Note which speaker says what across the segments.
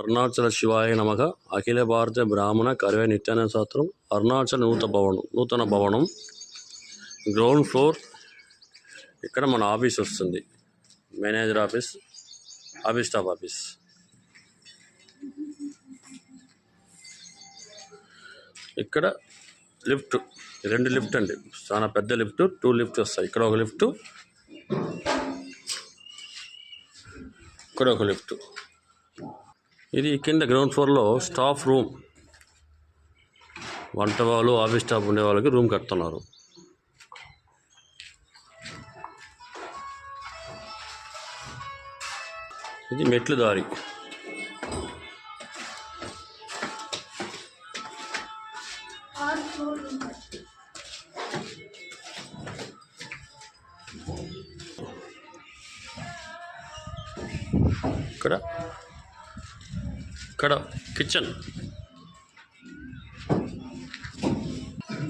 Speaker 1: అరుణాచల శివాయ నమక అఖిల భారత బ్రాహ్మణ కరవే నిత్యానంద శాస్త్రం. అరుణాచల్ నూతన భవనం నూతన భవనం. గ్రౌండ్ ఫ్లోర్ ఇక్కడ మన ఆఫీస్ వస్తుంది. Manager office office staff office. ఇక్కడ లిఫ్ట్ రెండు లిఫ్ట్ అండి. చాలా పెద్ద లిఫ్ట్ టూ లిఫ్ట్ వస్తాయి. ఇక్కడ ఒక లిఫ్ట్ ఇక్కడ ఒక లిఫ్ట్. ఇది కింద గ్రౌండ్ ఫ్లోర్లో స్టాఫ్ రూమ్. వంట వాళ్ళు ఆఫీస్ స్టాఫ్ ఉండే వాళ్ళకి రూమ్ కడుతున్నారు. ఇది మెట్లు దారి. ఇక్కడ ఇక్కడ కిచెన్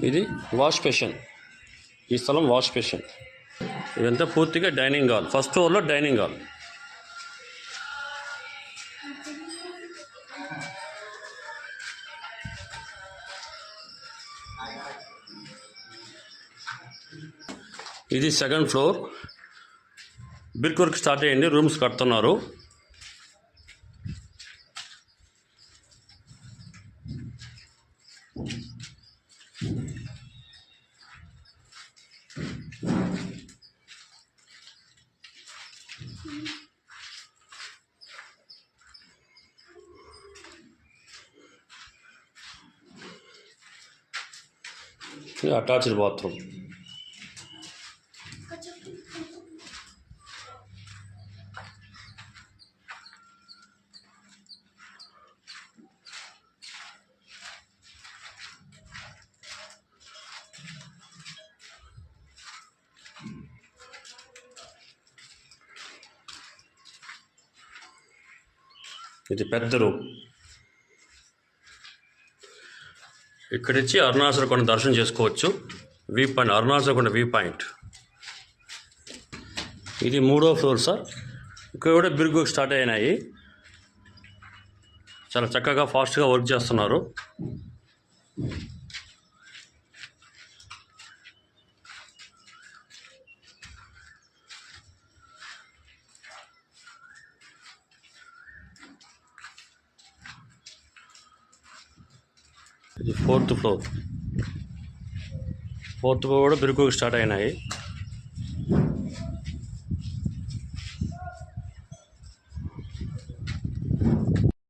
Speaker 1: ఇది వాష్ బేషన్ ఈ స్థలం వాష్ బేషన్ ఇదంతా పూర్తిగా డైనింగ్ హాల్ ఫస్ట్ ఫ్లోర్లో డైనింగ్ హాల్ ఇది సెకండ్ ఫ్లోర్ బిల్క్ వర్క్ స్టార్ట్ అయ్యింది రూమ్స్ కడుతున్నారు. ఇది అటాచ్డ్ ఇది పెద్ద రూమ్ ఇక్కడి నుంచి కొండ దర్శనం చేసుకోవచ్చు. వ్యూ పాయింట్ అరుణాచల కొండ వ్యూ పాయింట్. ఇది మూడో ఫ్లోర్ సార్. ఇక్కడ కూడా బిరుగు స్టార్ట్ అయినాయి. చాలా చక్కగా ఫాస్ట్గా వర్క్ చేస్తున్నారు. ఇది ఫోర్త్ ఫ్లోర్. ఫోర్త్ ఫ్లోర్ కూడా బిరుకు స్టార్ట్ అయినాయి.